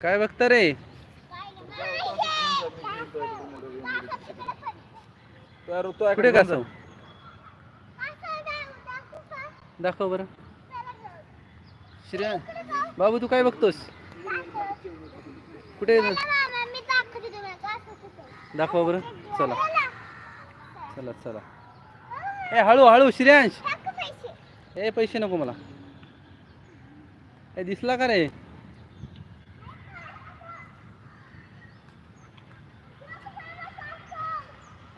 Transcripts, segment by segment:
काय बघता रे? तर तो कुठे कासव दाखव बरं. श्रेया बाबू तू काय बघतोस? कुठे? दाखवा बरं. चला. चला चला. ए हळू हळू श्रेयांश. ए पैसे नको मला. ए दिसला का रे?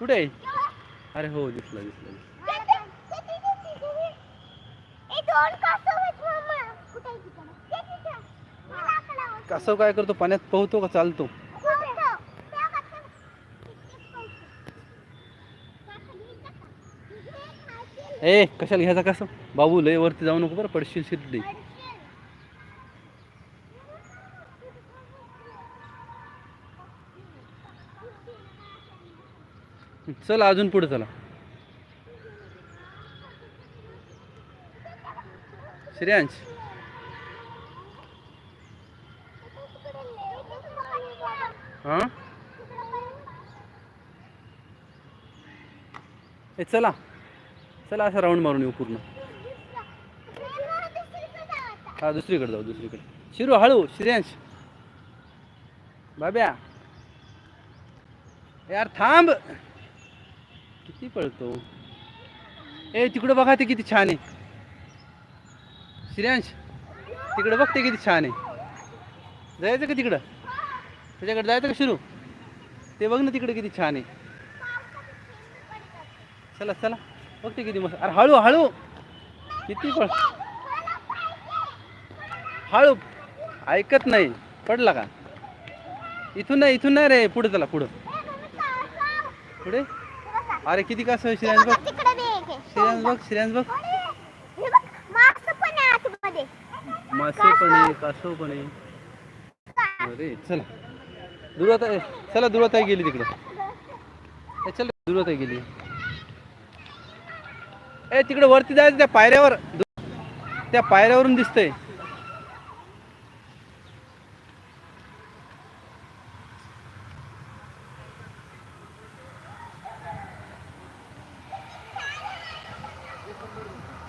कुठे आहे? अरे हो दिसला दिसला कसं काय करतो? पाण्यात पोहतो का चालतो? ए कशाला घ्यायचा कसं? बाबू लय वरती जाऊ नको बरं पडशील शिरली चला अजून पुढे चला. श्रेयांश. हा? ए चला. चला असं राऊंड मारून येऊ पूर्ण. हा दुसरीकडे जाऊ दुसरीकडे. शिरू हळू श्रेयांश. बाब्या. यार थांब. किती पळतो? ए तिकडं बघा ते किती छान आहे. श्रेयांश तिकडं बघ ते किती छान आहे. जायचं का तिकडं? त्याच्याकडे जायचं का शिरू? ते बघ ना तिकडे किती छान आहे. चला चला. बघते किती मस्त. अरे हळू हळू. किती पळ हळू. ऐकत नाही. पडला का? इथून नाही इथून नाही रे. पुढे चला पुढं. पुढे? अरे किती कसं आहे श्रेयांश बघ. श्रेयांश बघ श्रेयांश बघ. मासे पण आहे कासव पण आहे. अरे चला. दुर्वाता चला दुर्वाताई गेली तिकडं. ए चल दुर्वाताई गेली. ए तिकडे वरती जायचं त्या पायऱ्यावर. दु- त्या पायऱ्यावरून दिसतंय.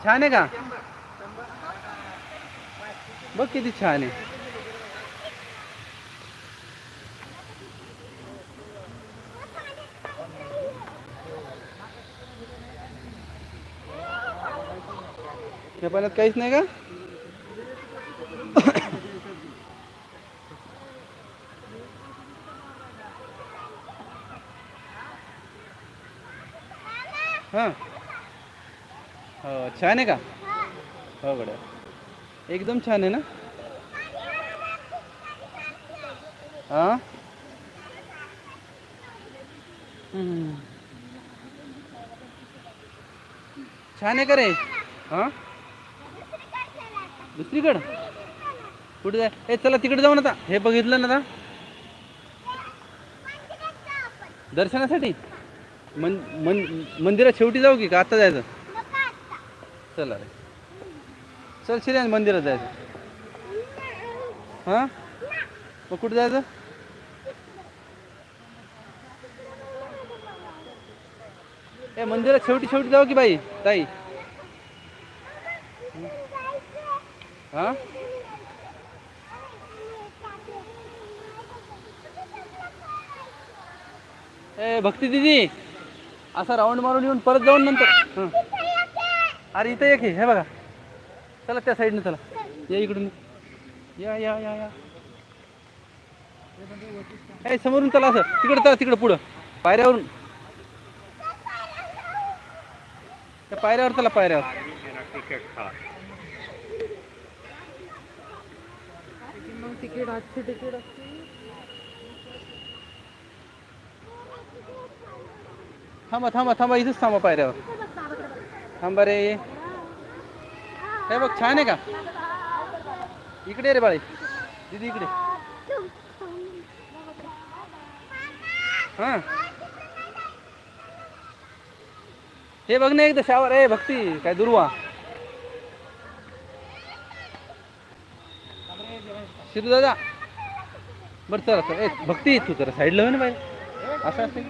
छान का? बघ किती छान? आहे या का हाँ। हो छान आहे का? हो गड्या एकदम छान आहे ना? हां छान आहे का रे? हां? दुसरीकडं? कुठे जाय ए चला तिकडे जाऊ ना आता. हे बघितलं ना आता? दर्शनासाठी? मन मन मंदिरात शेवटी जाऊ की का? आता जायचं? चला. रे चल श्रेयान मंदिरात जायचं. हां? मग कुठं जायचं? ए मंदिरात शेवटी शेवटी जाऊ की बाई ताई? हां? ए भक्ती दिदी असा राऊंड मारून येऊन परत जाऊन नंतर. अरे इथं एक हे बघा. चला त्या साईडनं चला. या इकडून. या या या या. ए समोरून चला असं. तिकडं चला तिकडं पुढं. पायऱ्यावरून. त्या पायऱ्यावर चला पायऱ्यावर. थांबा थांबा थांबा इथंच थांबा पायऱ्यावर. थांबा रे हे बघ छान आहे का? इकडे रे बाळे. दीदी इकडे. हा. हे बघ ना एकदा शावर. आहे भक्ती काय दुर्वा. शिरू दादा. बरं चला ए भक्ती तू तर साईडला हो ना बाई. असं असेल